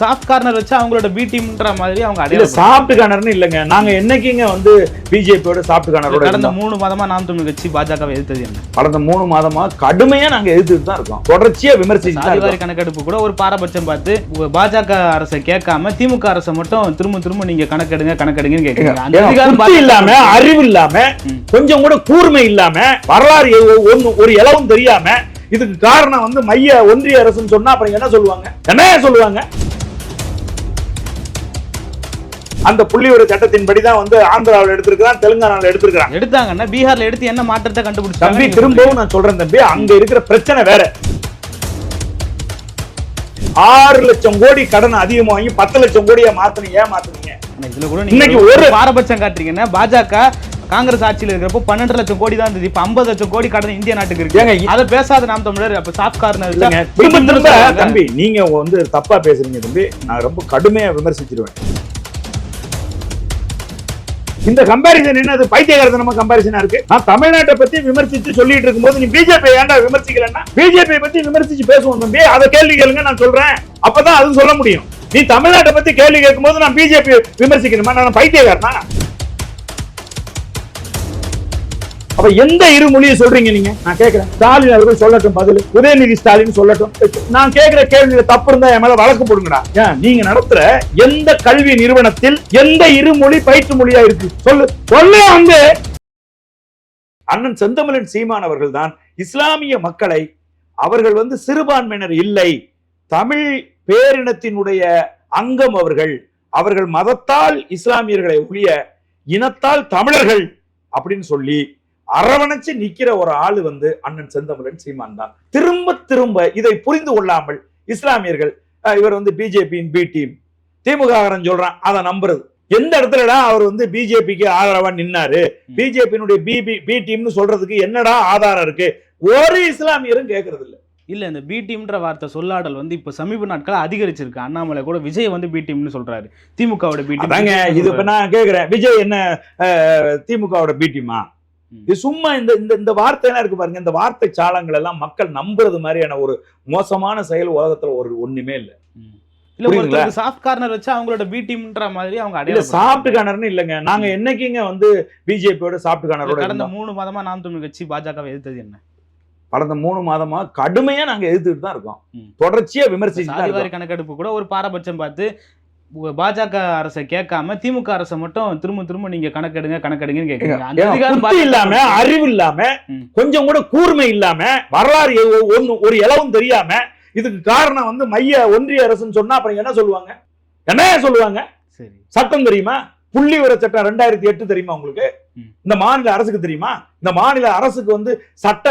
Soft corner வச்சு அவங்களோட B டீம்ன்ற மாதிரி அவங்க அடையாளம் சாப்பிட்டு கார்னர்னு இல்லங்க. நாங்க என்னைக்குங்க வந்து பிஜேபியோட சாப்பிட்டு கார்னரோட கடந்த? மூணு மாதமா நாம் தமிழ் கட்சி பாஜகவை எதிர்த்தது என்ன? கடந்த மூணு மாதமா கடுமையா நாங்க எதிர்த்துட்டு தான் இருக்கோம். தொடர்ச்சியா விமர்சிச்சு. கணக்கெடுப்பு கூட ஒரு பாரபட்சம் பார்த்து பாஜக அரசை கேட்காம திமுக அரசை மட்டும் திரும்ப திரும்ப நீங்க கணக்கெடுங்க கணக்கெடுங்கன்னு கேட்குறீங்க இல்லாம அறிவு இல்லாம. கொஞ்சம் கூட கூர்மை இல்லாம வரலாறு ஒரு இலவும் தெரியாம இதுக்கு காரணம் வந்து மைய ஒன்றிய அரசுன்னு சொன்னா அப்புறம் என்ன சொல்லுவாங்க? என்ன சொல்லுவாங்க? அந்த புள்ளிவிவர சட்டத்தின்படி தான் வந்து ஆந்திராவில் எடுத்திருக்கிறான் தெலுங்கானாவில் எடுத்திருக்கிறான். எடுத்தாங்கன்னா பீகார்ல எடுத்து என்ன மாற்றத்தை தம்பி கண்டுபிடிச்சாங்க திரும்பவும் நான் சொல்றேன் தம்பி அங்க இருக்கிற பிரச்சனை வேற. ஆறு லட்சம் கோடி கடன் அதிகமா வாங்கி பத்து லட்சம் கோடியா மாத்துனீங்க மாத்துனீங்க? இதுல கூட இன்னைக்கு ஒரு- ஒரு பாரபட்சம் காட்டுறீங்கன்னா பாஜக காங்கிரஸ் ஆட்சியில் இருக்கிறப்போ பன்னெண்டு லட்சம் கோடி தான் இருந்தது. இப்ப ஐம்பது லட்சம் கோடி கடன் இந்திய நாட்டுக்கு இருக்கு. அதை பேசாத நாம் தமிழர் அப்ப சாஃப்ட் கார்னர் இல்லைங்க திரும்ப திரும்ப தம்பி நீங்க வந்து தப்பா பேசுறீங்க தம்பி. நான் ரொம்ப கடுமையா விமர்சிச்சிருவேன். இந்த கம்பாரிசன் என்னது பைத்தியகாரத்தனமா கம்பாரிசனா இருக்கு. நான் தமிழ்நாட்டை பத்தி விமர்சிச்சு சொல்லிட்டு இருக்கும்போது நீ பிஜேபி ஏன்டா விமர்சிக்கலன்னா பிஜேபி பத்தி விமர்சிச்சு பேசுவோம் தம்பி. அதை கேள்வி கேளுங்க நான் சொல்றேன். அப்பதான் அது சொல்ல முடியும். நீ தமிழ்நாட்டை பத்தி கேள்வி கேட்கும்போது நான் பிஜேபி விமர்சிக்கணுமா? நான் பைத்தியகாரனா? அப்ப எந்த இரு மொழியை சொல்றீங்க நீங்க? நான் கேட்கிறேன். ஸ்டாலின் அவர்கள் சொல்லட்டும் பதில். உதயநிதி ஸ்டாலின் சொல்லட்டும். நான் கேட்கிற கேள்வியில தப்பு இருந்தா என் மேல வழக்கு போடுங்கடா. ஏன்? நீங்க நடத்துற எந்த கல்வி நிறுவனத்தில் எந்த இரு மொழி பயிற்று மொழியா இருக்கு? சொல்லு. சொல்லு வந்து. அண்ணன் செந்தமிழன் சீமான் அவர்கள் தான் இஸ்லாமிய மக்களை அவர்கள் வந்து சிறுபான்மையினர் இல்லை. தமிழ் பேரினத்தினுடைய அங்கம் அவர்கள். அவர்கள் மதத்தால் இஸ்லாமியர்களை ஒழிய இனத்தால் தமிழர்கள் அப்படின்னு சொல்லி அரவணைச்சு நிக்கிற ஒரு ஆளு வந்து அண்ணன் செந்தமிழன் சீமான் தான். திரும்ப திரும்ப இதை புரிந்து கொள்ளாமல் இஸ்லாமியர்கள் இவர் வந்து பிஜேபியின் பி டீம் திமுக சொல்றான் அதை நம்புறது. எந்த இடத்துலடா அவர் வந்து பிஜேபிக்கு ஆதரவா நின்னாரு? பிஜேபியினுடைய பிபி பி டீம்னு சொல்றதுக்கு என்னடா ஆதாரம் இருக்கு? ஒரு இஸ்லாமியரும் கேட்கறது இல்ல இல்ல இந்த பி டீம்ன்ற வார்த்தை சொல்லாடல் வந்து இப்ப சமீப நாட்களா அதிகரிச்சிருக்கு. அண்ணாமலை கூட விஜய் வந்து பி டீம்னு சொல்றாரு. திமுகவோட பி டீம் இது இப்ப நான் கேக்குறேன். விஜய் என்ன திமுகவோட பி டீமா. இது சும்மா இந்த இந்த இந்த வார்த்தை எல்லாம் இருக்கு பாருங்க. இந்த வார்த்தை சாலங்கள் எல்லாம் மக்கள் நம்புறது மாதிரியான ஒரு மோசமான செயல் உலகத்துல ஒரு ஒண்ணுமே இல்ல. இல்ல சாஃப்ட் கார்னர் வச்சு அவங்களோட பி டீம்ன்ற மாதிரி அவங்க சாப்பிட்டு காணர்னு இல்லைங்க. நாங்க என்னைக்குங்க வந்து பிஜேபியோட காணரோட கடந்த மூணு மாதமா நாம் தமிழ் கட்சி பாஜகவை எதிர்த்தது என்ன? கடந்த மூணு மாதமா கடுமையா நாங்க எதிர்த்துட்டு தான் இருக்கோம். தொடர்ச்சியா விமர்சிச்சு. கணக்கெடுப்பு கூட ஒரு பாரபட்சம் பார்த்து பாஜக அரசை கேட்காம திமுக அரசை மட்டும் திரும்ப திரும்ப நீங்க கணக்கெடுங்க கணக்கெடுங்கன்னு கேட்குறீங்க இல்லாம அறிவு இல்லாம. கொஞ்சம் கூட கூர்மை இல்லாம வரலாறு ஒண்ணு ஒரு இலவும் தெரியாம இதுக்கு காரணம் வந்து மைய ஒன்றிய அரசுன்னு சொன்னா அப்புறம் என்ன சொல்லுவாங்க? என்ன சொல்லுவாங்க? சரி. சட்டம் தெரியுமா? புள்ளி விவர சட்டம் ரெண்டாயிரத்தி எட்டு தெரியுமா உங்களுக்கு. இந்த மாநில அரசுக்கு தெரியுமா? இந்த மாநில அரசுக்கு வந்து சட்ட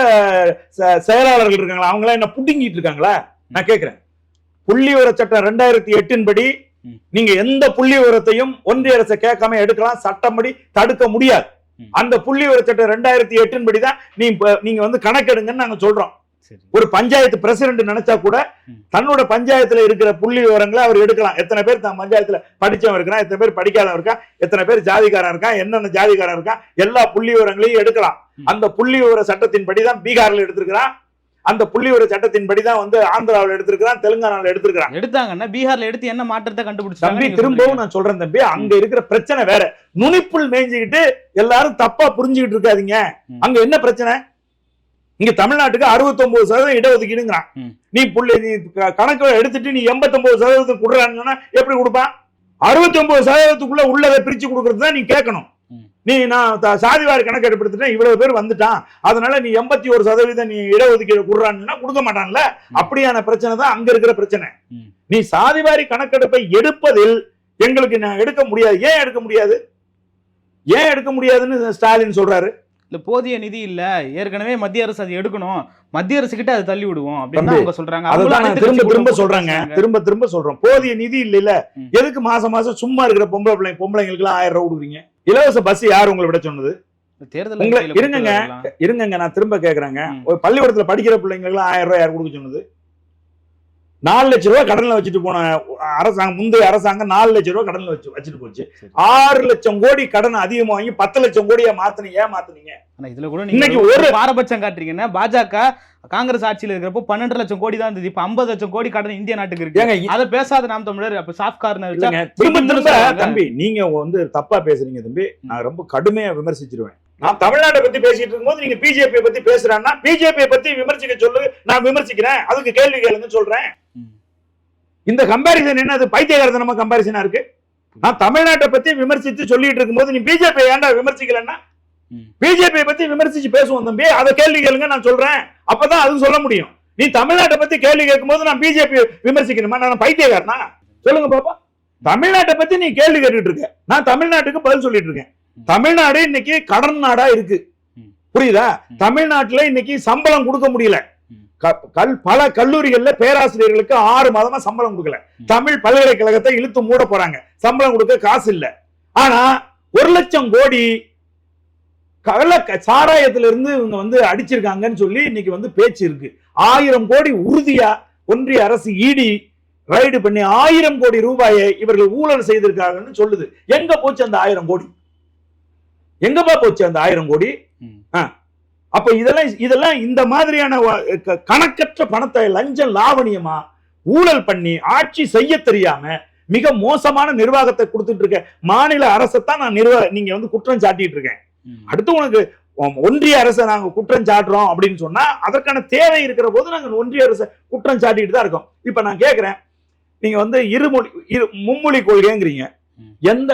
செயலாளர்கள் இருக்காங்களா? அவங்க எல்லாம் என்ன புடுங்கிட்டு இருக்காங்களா? நான் கேக்குறேன். புள்ளி விவர சட்டம் ரெண்டாயிரத்தி எட்டின் படி. நீங்க எந்த புள்ளி விவரத்தையும் ஒன்றிய அரசை கேட்காம எடுக்கலாம் சட்டப்படி தடுக்க முடியாது. அந்த புள்ளி விவர சட்டம் ரெண்டாயிரத்தி எட்டின் படி தான் நீங்க வந்து கணக்கெடுங்கன்னு நாங்க சொல்றோம். ஒரு பஞ்சாயத்து பிரசிடென்ட் நினைச்சா கூட. தன்னோட பஞ்சாயத்துல இருக்கிற புள்ளி விவரங்களை அவர் எடுக்கலாம். எத்தனை பேர் தன் பஞ்சாயத்துல படிச்சவன் இருக்கான் எத்தனை பேர் படிக்காதவன் இருக்கான் எத்தனை பேர் ஜாதிக்காரன் இருக்கான் என்னென்ன ஜாதிக்காரன் இருக்கான் எல்லா புள்ளி விவரங்களையும் எடுக்கலாம். அந்த புள்ளி விவர சட்டத்தின்படி தான் பீகார்ல எடுத்திருக்கிறான். அந்த புள்ளி விவர சட்டத்தின்படி தான் வந்து ஆந்திராவில் எடுத்திருக்கிறான் தெலுங்கானாவில் எடுத்திருக்கிறான். எடுத்தாங்கன்னா பீகார்ல எடுத்து என்ன மாற்றத்தை தம்பி கண்டுபிடிச்சாங்க திரும்பவும் நான் சொல்றேன் தம்பி அங்க இருக்கிற பிரச்சனை வேற. நுனிப்புள் மேய்ஞ்சுக்கிட்டு எல்லாரும் தப்பா புரிஞ்சுக்கிட்டு இருக்காதீங்க. அங்க என்ன பிரச்சனை? இங்க தமிழ்நாட்டுக்கு 69% சதவீதம் இடஒதுக்கீடுங்கிறான். நீ புள்ளி நீ கணக்கு எடுத்துட்டு நீ 89% சதவீதம் கொடுறான்னு எப்படி கொடுப்பான்? 69% சதவீதத்துக்குள்ள உள்ளதை பிரிச்சு கொடுக்கறது தான் நீ கேட்கணும். நீ நான் சாதிவாரி கணக்கு எடுப்படுத்திட்டேன் இவ்வளவு பேர் வந்துட்டான். அதனால நீ 81% சதவீதம் நீ இடஒதுக்கீடு கொடுறான்னா கொடுக்க மாட்டான்ல? அப்படியான பிரச்சனை தான் அங்க இருக்கிற பிரச்சனை. நீ சாதிவாரி கணக்கெடுப்பை எடுப்பதில் எங்களுக்கு நான் எடுக்க முடியாது. ஏன் எடுக்க முடியாது? ஏன் எடுக்க முடியாதுன்னு ஸ்டாலின் சொல்றாரு. இல்ல போதிய நிதி இல்ல. ஏற்கனவே மத்திய அரசு அது எடுக்கணும். மத்திய அரசு கிட்ட அதை தள்ளி விடுவோம் அப்படின்னு அவங்க சொல்றாங்க. திரும்ப திரும்ப சொல்றாங்க. திரும்ப திரும்ப சொல்றோம். போதிய நிதி இல்ல இல்ல. எதுக்கு மாசம் மாசம் சும்மா இருக்கிற பொம்பளை பிள்ளை பொம்பளைங்களுக்கு எல்லாம் ஆயிரம் ரூபாய் கொடுக்குறீங்க? இலவச பஸ் யார் உங்களை விட சொன்னது தேர்தல் இருங்கங்க. இருங்கங்க நான் திரும்ப கேக்குறேங்க. ஒரு பள்ளிக்கூடத்துல படிக்கிற பிள்ளைங்களுக்கு ஆயிரம் ரூபாய் யார் கொடுக்க சொன்னது நாலு லட்ச ரூபாய் கடன்ல வச்சுட்டு போன அரசாங்கம் முந்தைய அரசாங்கம் நாலு லட்ச ரூபாய் கடன்ல வச்சு வச்சுட்டு போச்சு. ஆறு லட்சம் கோடி கடன் அதிகமா வாங்கி பத்து லட்சம் கோடியா மாத்துனீங்க ஏன் மாத்துனீங்க ஆனா இதுல கூட இன்னைக்கு ஒரு பாரபட்சம் காட்டுறீங்கன்னா பாஜக காங்கிரஸ் ஆட்சியில இருக்கிறப்போ பன்னெண்டு லட்சம் கோடி தான் இருந்தது. இப்ப ஐம்பது லட்சம் கோடி கடன் இந்திய நாட்டுக்கு இருக்கு. அதை பேசாத நாம் தமிழர் அப்ப சாஃப்ட் கார்னர் திரும்ப திரும்ப. தம்பி நீங்க வந்து தப்பா பேசுறீங்க தம்பி. நான் ரொம்ப கடுமையா விமர்சிச்சிருவேன். நான் தமிழ்நாட்டை பத்தி பேசிட்டு இருக்கும்போது நீங்க பிஜேபி பத்தி பேசுறான்னா பிஜேபி பத்தி விமர்சிக்க சொல்லு நான் விமர்சிக்கிறேன். அதுக்கு கேள்வி கேளுங்கன்னு சொல்றேன். இந்த கம்பாரிசன் என்ன? அது பைத்தியகாரத்தனமா கம்பாரிசனா இருக்கு? நான் தமிழ்நாட்டை பத்தி விமர்சித்து சொல்லிட்டு இருக்கும்போது நீ பிஜேபி ஏன்டா விமர்சிக்கலன்னா. பிஜேபி பத்தி விமர்சிச்சு பேசுவோம் தம்பி. அதை கேள்வி கேளுங்க நான் சொல்றேன். அப்பதான் அதுவும் சொல்ல முடியும். நீ தமிழ்நாட்டை பத்தி கேள்வி கேட்கும்போது நான் பிஜேபி விமர்சிக்கணுமா? நான் பைத்தியக்காரனா? சொல்லுங்க பாப்பா. தமிழ்நாட்டை பத்தி நீ கேள்வி கேட்டுட்டு இருக்க. நான் தமிழ்நாட்டுக்கு பதில் சொல்லிட்டு இருக்கேன். தமிழ்நாடு இன்னைக்கு கடன் நாடா இருக்கு. புரியுதா. தமிழ்நாட்டுல இன்னைக்கு சம்பளம் கொடுக்க முடியல. கல் பல கல்லூரிகள்ல பேராசிரியர்களுக்கு ஆறு மாதமா சம்பளம் கொடுக்கல. தமிழ் பல்கலைக்கழகத்தை இழுத்து மூட போறாங்க. சம்பளம் கொடுக்க காசு இல்ல. ஆனா ஒரு லட்சம் கோடி கள்ள க- சாராயத்துல இருந்து இவங்க வந்து அடிச்சிருக்காங்கன்னு சொல்லி இன்னைக்கு வந்து பேச்சு இருக்கு. ஆயிரம் கோடி உறுதியா ஒன்றிய அரசு இடி ரைடு பண்ணி ஆயிரம் கோடி ரூபாயை இவர்கள் ஊழல் செய்திருக்காங்கன்னு சொல்லுது. எங்க போச்சு அந்த ஆயிரம் கோடி? எங்கப்பா போச்சு அந்த ஆயிரம் கோடி. அப்ப இதெல்லாம் இதெல்லாம் இந்த மாதிரியான கணக்கற்ற பணத்தை லஞ்சம் லாவணியமா ஊழல் பண்ணி ஆட்சி செய்ய தெரியாம மிக மோசமான நிர்வாகத்தை கொடுத்துட்டு இருக்க மாநில அரசைத்தான் நான் நிர்வாக நீங்க வந்து குற்றம் சாட்டிட்டு இருக்கேன். அடுத்து உனக்கு ஒன்றிய அரசை நாங்க குற்றம் சாட்டுறோம் அப்படின்னு சொன்னா அதற்கான தேவை இருக்கிற போது நாங்க ஒன்றிய அரசை குற்றம் சாட்டிட்டு தான் இருக்கோம். இப்ப நான் கேக்குறேன். நீங்க வந்து இருமொழி இரு மும்மொழி கொள்கைங்கிறீங்க. எந்த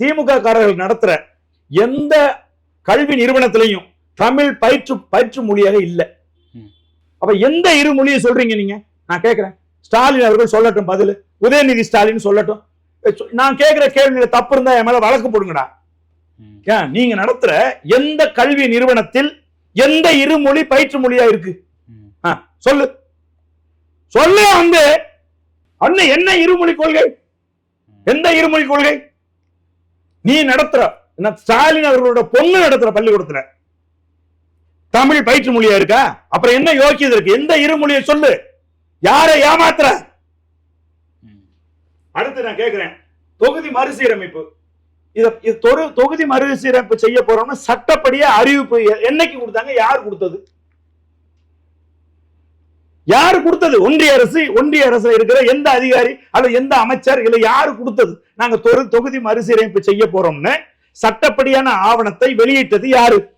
திமுக காரர்கள் நடத்துற எந்த கல்வி நிறுவனத்திலையும் தமிழ் பயிற்று பயிற்று மொழியாக இல்ல. அப்ப எந்த இரு மொழியை சொல்றீங்க நீங்க? நான் கேக்குறேன். ஸ்டாலின் அவர்கள் சொல்லட்டும் பதில். உதயநிதி ஸ்டாலின் சொல்லட்டும். நான் கேக்குற கேள்வியில தப்பு இருந்தா என் மேல வழக்கு போடுங்கடா. நீங்க நடத்துற எந்த கல்வி நிறுவனத்தில் எந்த இருமொழி பயிற்று மொழியா இருக்கு? சொல்லு. சொல்லு வந்து அண்ணன் என்ன இருமொழி கொள்கை? எந்த இருமொழி கொள்கை? நீ நடத்துற என்ன ஸ்டாலின் அவர்களோட பொண்ணு நடத்துற பள்ளிக்கூடத்துல. தமிழ் பயிற்று மொழியா இருக்கா? அப்புறம் என்ன யோக்கியது இருக்கு? எந்த இருமொழியை சொல்லு. யாரை ஏமாத்துற. அடுத்து நான் கேக்குறேன். தொகுதி மறுசீரமைப்பு. இத தொரு- தொகுதி மறுசீரமைப்பு செய்ய போறோம்னு சட்டப்படியா அறிவிப்பு என்னைக்கு கொடுத்தாங்க? யார் கொடுத்தது? யாரு கொடுத்தது? ஒன்றிய அரசு ஒன்றிய அரசு இருக்கிற எந்த அதிகாரி அல்லது எந்த அமைச்சர் இல்ல யாரு கொடுத்தது? நாங்க தொரு- தொகுதி மறுசீரமைப்பு செய்ய போறோம்னு சட்டப்படியான ஆவணத்தை வெளியிட்டது யாரு?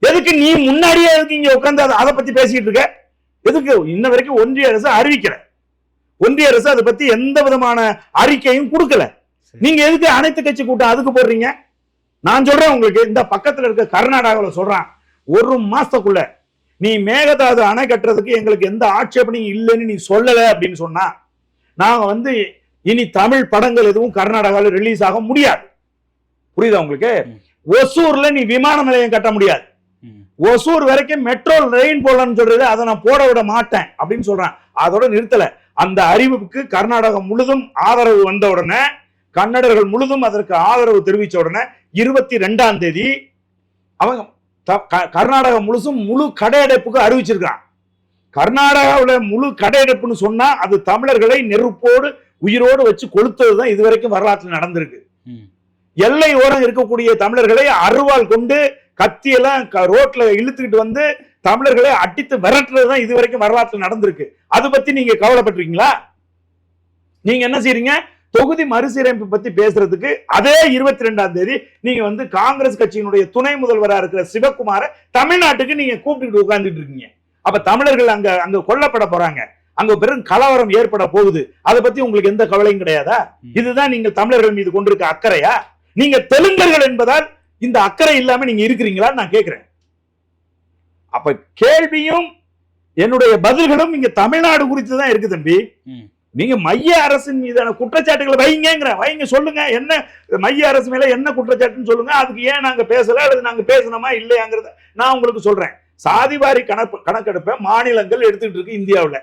எதுக்கு நீ முன்னாடியே எதுக்கு இங்க உட்கார்ந்து அதை- பத்தி பேசிட்டு இருக்க? எதுக்கு? இன்ன வரைக்கும் ஒன்றிய அரசு அறிவிக்கல. ஒன்றிய அரசு அதை பத்தி எந்த விதமான அறிக்கையும் கொடுக்கல. நீங்க எதுக்கு அனைத்து கட்சி கூட்டம் அதுக்கு போடுறீங்க? நான் சொல்றேன் உங்களுக்கு இந்த பக்கத்துல இருக்க கர்நாடகாவில் சொல்றான். ஒரு மாசத்துக்குள்ள நீ மேகதாது அணை கட்டுறதுக்கு எங்களுக்கு எந்த ஆட்சேபனையும் இல்லைன்னு நீ சொல்லல அப்படின்னு சொன்னா நாங்க வந்து இனி தமிழ் படங்கள் எதுவும் கர்நாடகாவில் ரிலீஸ் ஆக முடியாது. புரியுதா உங்களுக்கு. ஒசூர்ல நீ விமான நிலையம் கட்ட முடியாது. ஒசூர் வரைக்கும் மெட்ரோ ரெயின் போடலாம்னு சொல்றது அதை நான் போட விட மாட்டேன் அப்படின்னு சொல்றான். அதோட நிறுத்தல. அந்த அறிவிப்புக்கு கர்நாடகம் முழுதும் ஆதரவு வந்த உடனே கன்னடர்கள் முழுதும் அதற்கு ஆதரவு தெரிவிச்ச உடனே இருபத்தி ரெண்டாம் தேதி அவங்க கர்நாடகம் முழுசும் முழு கடையடைப்புக்கு அறிவிச்சிருக்கான் கர்நாடகாவுல முழு கடையடைப்புன்னு சொன்னா அது தமிழர்களை நெருப்போடு உயிரோடு வச்சு கொளுத்ததுதான் இதுவரைக்கும் வரலாற்றில் நடந்திருக்கு. எல்லை ஓரம் இருக்கக்கூடிய தமிழர்களை அருவாள் கொண்டு கத்தியெல்லாம் ரோட்ல இழுத்துக்கிட்டு வந்து தமிழர்களை அடித்து விரட்டுறது தான் இது வரைக்கும் வரலாற்றில் நடந்திருக்கு. அது பத்தி நீங்க கவலைப்பட்டிருக்கீங்களா? நீங்க என்ன செய்றீங்க? தொகுதி மறுசீரமைப்பு பத்தி பேசுறதுக்கு அதே இருபத்தி ரெண்டாம் தேதி நீங்க வந்து காங்கிரஸ் கட்சியினுடைய துணை முதல்வரா இருக்கிற சிவகுமார தமிழ்நாட்டுக்கு நீங்க கூப்பிட்டு உட்கார்ந்துட்டு இருக்கீங்க. அப்ப தமிழர்கள் அங்க அங்க கொல்லப்பட போறாங்க. அங்க பெரும் கலவரம் ஏற்பட போகுது. அதை பத்தி உங்களுக்கு எந்த கவலையும் கிடையாதா. இதுதான் நீங்கள் தமிழர்கள் மீது கொண்டிருக்க அக்கறையா? நீங்க தெலுங்கர்கள் என்பதால் இந்த அக்கறை இல்லாம நீங்க இருக்கிறீங்களான்னு நான் கேட்கிறேன் அப்ப கேள்வியும் என்னுடைய பதில்களும் இங்க தமிழ்நாடு குறித்து தான் இருக்கு தம்பி. நீங்க மைய அரசின் மீதான குற்றச்சாட்டுகளை வைங்கங்கிற வைங்க சொல்லுங்க. என்ன மைய அரசு மேல என்ன குற்றச்சாட்டுன்னு சொல்லுங்க. அதுக்கு ஏன் நாங்க பேசல? அல்லது நாங்க பேசணுமா? இல்லையாங்கிறத நான் உங்களுக்கு சொல்றேன். சாதிவாரி கணக்கு கணக்கெடுப்பை மாநிலங்கள் எடுத்துக்கிட்டு இருக்கு இந்தியாவுல.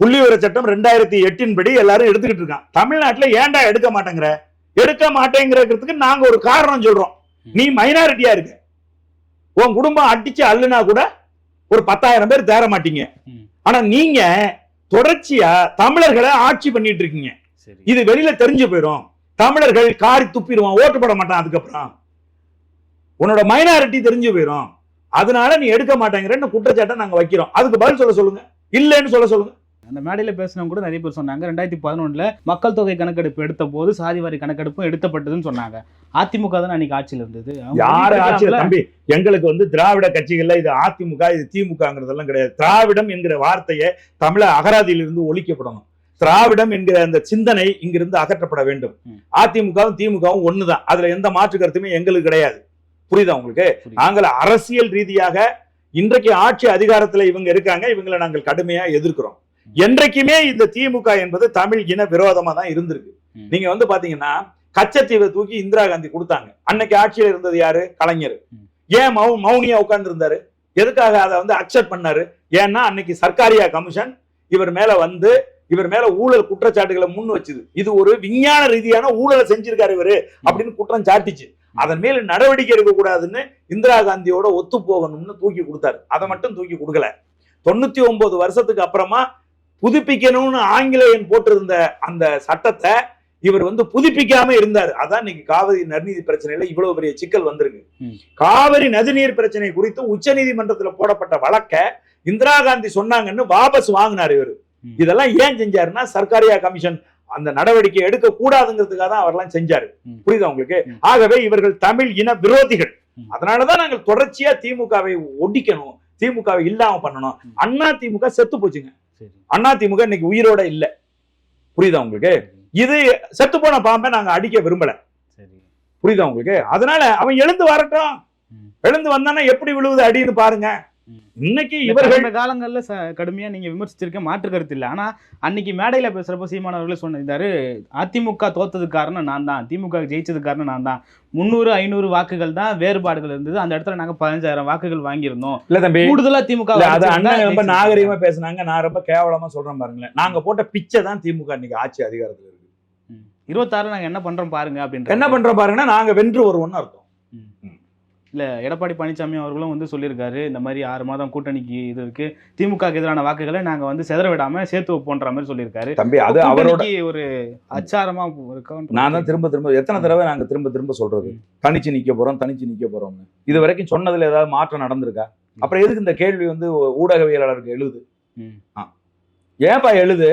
புள்ளி விவர சட்டம் ரெண்டாயிரத்தி எட்டின் படி எல்லாரும் எடுத்துக்கிட்டு இருக்கான். தமிழ்நாட்டுல ஏன்டா எடுக்க மாட்டேங்கிற? எடுக்க மாட்டேங்கிறதுக்கு நாங்க ஒரு காரணம் சொல்றோம். நீ மைனாரிட்டியா இருக்க. உன் குடும்பம் அடிச்சு அள்ளுனா கூட ஒரு பத்தாயிரம் பேர் தேர மாட்டீங்க. ஆனா நீங்க தொடர்ச்சியா தமிழர்களை ஆட்சி பண்ணிட்டு இருக்கீங்க. சரி. இது வெளியில தெரிஞ்சு போயிடும் தமிழர்கள் காரி துப்பிடுவான் ஓட்டு போட மாட்டான் அதுக்கப்புறம். உன்னோட மைனாரிட்டி தெரிஞ்சு போயிடும் அதனால நீ எடுக்க மாட்டேங்கிறன்னு குற்றச்சாட்டை நாங்க வைக்கிறோம். அதுக்கு பதில் சொல்ல சொல்லுங்க. இல்லைன்னு சொல்ல சொல்லுங்க. அந்த மேடையில பேசினவங்க கூட நிறைய பேர் சொன்னாங்க. ரெண்டாயிரத்தி பதினொன்றுல மக்கள் தொகை கணக்கெடுப்பு எடுத்த போது சாதிவாரி கணக்கெடுப்பும் எடுத்தப்பட்டதுன்னு சொன்னாங்க. அதிமுக தான் அன்னைக்கு ஆட்சியில் இருந்தது. அவங்க யாரு வீட்டுக்கு ஆட்சியில? தம்பி எங்களுக்கு வந்து திராவிட கட்சிகள்ல இது அதிமுக இது திமுகங்கிறதெல்லாம் கிடையாது. திராவிடம் என்கிற வார்த்தையை தமிழ அகராதியிலிருந்து ஒழிக்கப்படணும். திராவிடம் என்கிற அந்த சிந்தனை இங்கிருந்து அகற்றப்பட வேண்டும். அதிமுகவும் திமுகவும் ஒண்ணுதான். அதுல எந்த மாற்று கருத்துமே எங்களுக்கு கிடையாது. புரியுதா உங்களுக்கு. நாங்கள் அரசியல் ரீதியாக இன்றைக்கு ஆட்சி அதிகாரத்துல இவங்க இருக்காங்க. இவங்களை நாங்கள் கடுமையா எதிர்க்கிறோம். என்றைக்குமே இந்த திமுக என்பது தமிழ் இன விரோதமா தான் இருந்திருக்கு. நீங்க வந்து பாத்தீங்கன்னா கச்சத்தீவை தூக்கி இந்திரா காந்தி கொடுத்தாங்க. அன்னைக்கு ஆட்சியில இருந்தது யாரு? கலைஞர். ஏன் மௌ மௌனியா உட்கார்ந்து இருந்தாரு எதுக்காக அதை வந்து அக்செப்ட் பண்ணாரு? ஏன்னா அன்னைக்கு சர்க்காரியா கமிஷன் இவர் மேல வந்து இவர் மேல ஊழல் குற்றச்சாட்டுகளை முன் வச்சுது. இது ஒரு விஞ்ஞான ரீதியான ஊழலை செஞ்சிருக்காரு இவரு அப்படின்னு குற்றம் சாட்டிச்சு. அதன் மேல நடவடிக்கை எடுக்க கூடாதுன்னு இந்திரா காந்தியோட ஒத்து போகணும்னு தூக்கி கொடுத்தாரு. அதை மட்டும் தூக்கி கொடுக்கல. தொண்ணூத்தி ஒன்பது வருஷத்துக்கு அப்புறமா புதுப்பிக்கணும்னு ஆங்கிலேயன் போட்டிருந்த அந்த சட்டத்தை இவர் வந்து புதுப்பிக்காம இருந்தார் அதான் இன்னைக்கு காவிரி நதிநீர் பிரச்சனையில இவ்வளவு பெரிய சிக்கல் வந்திருக்கு. காவிரி நதிநீர் பிரச்சனை குறித்து உச்சநீதிமன்றத்துல போடப்பட்ட வழக்க இந்திரா காந்தி சொன்னாங்கன்னு வாபஸ் வாங்கினார் இவர். இதெல்லாம் ஏன் செஞ்சாருன்னா சர்க்காரியா கமிஷன் அந்த நடவடிக்கை எடுக்க கூடாதுங்கிறதுக்காக தான் அவர்லாம் செஞ்சாரு. புரியுதா உங்களுக்கு. ஆகவே இவர்கள் தமிழ் இன விரோதிகள். அதனாலதான் நாங்கள் தொடர்ச்சியா திமுகவை ஒடிக்கணும் திமுகவை இல்லாம பண்ணணும். அண்ணா திமுக செத்து போச்சுங்க அண்ணா திமுக இன்னைக்கு உயிரோட இல்ல. புரியுதா உங்களுக்கு? இது செத்து போன பாம்பை நாங்க அடிக்க விரும்பல. சரி. புரியுதா உங்களுக்கு? அதனால அவன் எழுந்து வரட்டும். எழுந்து வந்தானா எப்படி விழுவுது அடின்னு பாருங்க. இன்னைக்கு இவர்கள் காலங்கள்ல கடுமையா நீங்க விமர்சிச்சிருக்க மாற்று கருத்து இல்ல. ஆனா அன்னைக்கு மேடையில பேசுறப்ப சீமான் அவர்களே சொன்னாரு அதிமுக தோத்ததுக்கு காரணம் நான் தான். திமுக ஜெயிச்சதுக்கு காரணம் நான் தான். முந்நூறு ஐநூறு வாக்குகள் தான் வேறுபாடுகள் இருந்தது. அந்த இடத்துல நாங்க பதினஞ்சாயிரம் வாக்குகள் வாங்கியிருந்தோம். இல்ல தம்பி. கூடுதலா திமுக அண்ணன் ரொம்ப. நாகரிகமா பேசுனாங்க. நான் ரொம்ப கேவலமா சொல்றேன் பாருங்களேன். நாங்க போட்ட பிச்சை தான் திமுக இன்னைக்கு ஆட்சி அதிகாரத்துல இருக்கு. இருபத்தாறு நாங்க என்ன பண்றோம் பாருங்க அப்படின்ற என்ன பண்றோம் பாருங்கன்னா நாங்க வென்று வருவோம்னு அர்த்தம். இல்ல எடப்பாடி பழனிசாமி அவர்களும் வந்து சொல்லியிருக்காரு இந்த மாதிரி ஆறு மாதம் கூட்டணிக்கு இது இருக்கு. திமுக எதிரான வாக்குகளை நாங்க வந்து செதற விடாம சேர்த்து வைப்போன்ற மாதிரி சொல்லியிருக்காரு. தம்பி அது அவரோட ஒரு அச்சாரமா இருக்கான்னு நான் தான் திரும்ப திரும்ப எத்தனை தடவை நாங்க திரும்ப திரும்ப சொல்றது. தனிச்சு நிக்க போறோம் தனிச்சு நிக்க போறோம்னு. இது வரைக்கும் சொன்னதுல ஏதாவது மாற்றம் நடந்திருக்கா? அப்புறம் எதுக்கு இந்த கேள்வி வந்து ஊடகவியலாளருக்கு எழுது. ஏன்பா எழுது?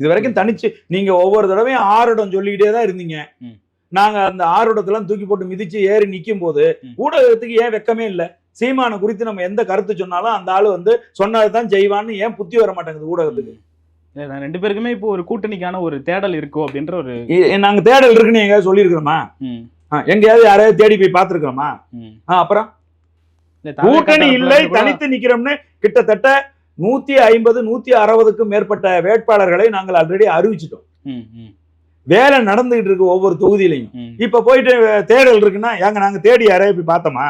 இது வரைக்கும் தனிச்சு நீங்க ஒவ்வொரு தடவையும் ஆறுடம் சொல்லிக்கிட்டே தான் இருந்தீங்க. நாங்க அந்த ஆறுடத்தெல்லாம் தூக்கி போட்டு மிதிச்சு ஏறி நிக்கும் போது. ஊடகத்துக்கு ஏன் வெக்கமே இல்ல? சீமானை குறித்து நம்ம எந்த கருத்து சொன்னாலும் அந்த ஆளு வந்து சொன்னதுதான் செய்வான்னு ஏன் புத்தி வர மாட்டேங்குது ஊடகத்துக்கு? ரெண்டு பேருக்குமே இப்போ ஒரு கூட்டணிக்கான ஒரு தேடல் இருக்கோ அப்படின்ற ஒரு நாங்க தேடல் இருக்குன்னு எங்கேயாவது சொல்லியிருக்கிறோமா? எங்கேயாவது யாரையாவது தேடி போய் பார்த்திருக்கிறோமா? ம். ஆ, அப்புறம்? கூட்டணி இல்லை தனித்து நிக்கிறோம்னு கிட்டத்தட்ட நூத்தி ஐம்பது நூத்தி அறுபதுக்கும் மேற்பட்ட வேட்பாளர்களை நாங்கள் ஆல்ரெடி அறிவிச்சிட்டோம். வேலை நடந்துகிட்டு இருக்கு ஒவ்வொரு தொகுதியிலையும். இப்ப போயிட்டு தேடல் இருக்குன்னா ஏங்க நாங்க தேடி யாரையும் போய் பார்த்தோமா.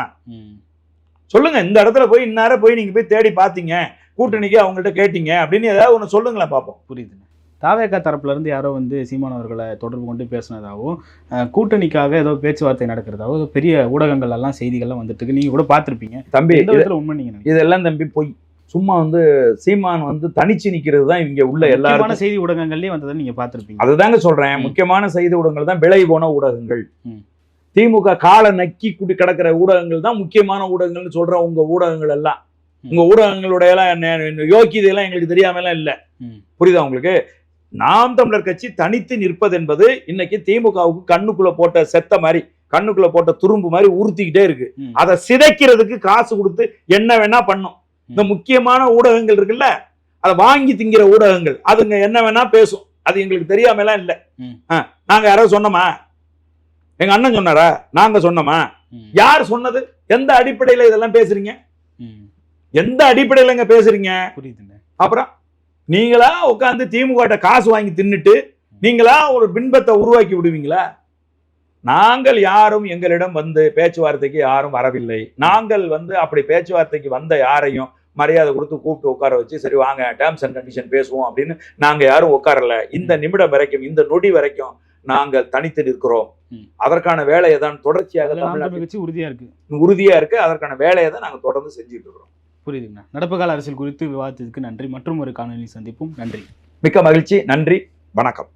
சொல்லுங்க இந்த இடத்துல போய் இந்நேரம் போய் நீங்க போய் தேடி பார்த்தீங்க கூட்டணிக்கு அவங்கள்ட்ட கேட்டீங்க அப்படின்னு ஏதாவது ஒண்ணு சொல்லுங்களேன் பார்ப்போம் புரியுது தாவேக்கா தரப்புல இருந்து யாரோ வந்து சீமான் அவர்களை தொடர்பு கொண்டு பேசினதாகவும் கூட்டணிக்காக ஏதோ பேச்சுவார்த்தை நடக்கிறதாவோ பெரிய ஊடகங்கள் எல்லாம் செய்திகள்லாம் வந்துட்டு இருக்கு. நீங்க கூட பார்த்திருப்பீங்க. தம்பி உண்மை நீங்க நினைக்கிறீங்க? இதெல்லாம் தம்பி பொய். சும்மா வந்து சீமான் வந்து தனிச்சு நிக்கிறது தான் இங்க உள்ள எல்லாரும் செய்தி ஊடகங்கள்லயே வந்ததை நீங்க பார்த்திருப்பீங்க அதுதாங்க சொல்றேன் ம். முக்கியமான செய்தி ஊடகங்கள் தான் விலை போன ஊடகங்கள். திமுக காலை நக்கி குடி கிடக்கிற ஊடகங்கள் தான் முக்கியமான ஊடகங்கள்னு சொல்ற உங்க ஊடகங்கள் எல்லாம் ம். உங்க ஊடகங்களுடைய எல்லாம் நே- யோக்கியதை எல்லாம் எங்களுக்கு தெரியாம எல்லாம் இல்ல. புரியுதா உங்களுக்கு நாம் தமிழர் கட்சி தனித்து நிற்பது என்பது இன்னைக்கு திமுகவுக்கு கண்ணுக்குள்ள போட்ட செத்த மாதிரி கண்ணுக்குள்ள போட்ட துரும்பு மாதிரி உறுத்திக்கிட்டே இருக்கு. அதை சிதைக்கிறதுக்கு காசு கொடுத்து என்ன வேணா பண்ணும் இந்த முக்கியமான ஊடகங்கள் இருக்குல்ல அதை வாங்கி திங்கிற ஊடகங்கள் அதுங்க என்ன வேணா பேசும். அது எங்களுக்கு தெரியாம எல்லாம் இல்ல நாங்க யாராவது சொன்னோமா? எங்க அண்ணன் சொன்னாரா? நாங்க சொன்னோமா? யார் சொன்னது? எந்த அடிப்படையில இதெல்லாம் பேசுறீங்க. எந்த அடிப்படையிலங்க பேசுறீங்க? புரியுதுங்க. அப்புறம் நீங்களா உட்காந்து திமுக காசு வாங்கி தின்னுட்டு நீங்களா ஒரு பின்பத்தை உருவாக்கி விடுவீங்களா? நாங்கள் யாரும் எங்களிடம் வந்து பேச்சுவார்த்தைக்கு யாரும் வரவில்லை. நாங்கள் வந்து அப்படி பேச்சுவார்த்தைக்கு வந்த யாரையும் மரியாதை கொடுத்து கூப்பிட்டு உட்கார வச்சு சரி வாங்க டேர்ம்ஸ் அண்ட் கண்டிஷன் பேசுவோம் அப்படின்னு நாங்க யாரும் உட்காரல. இந்த நிமிடம் வரைக்கும் இந்த நொடி வரைக்கும் நாங்கள் தனித்து நிற்கிறோம். அதற்கான வேலையை தான் தொடர்ச்சியாக அதுல நாம் தமிழ்நாட்டில் தமிழ் கட்சி உறுதியா இருக்கு. உறுதியா இருக்கு. அதற்கான வேலையை தான் நாங்க தொடர்ந்து செஞ்சுட்டு இருக்கிறோம். புரியுதுங்கண்ணா. நடப்பு கால அரசியல் குறித்து விவாதத்திற்கு நன்றி. மற்றும் ஒரு காணொலி சந்திப்போம். நன்றி. மிக்க மகிழ்ச்சி. நன்றி. வணக்கம்.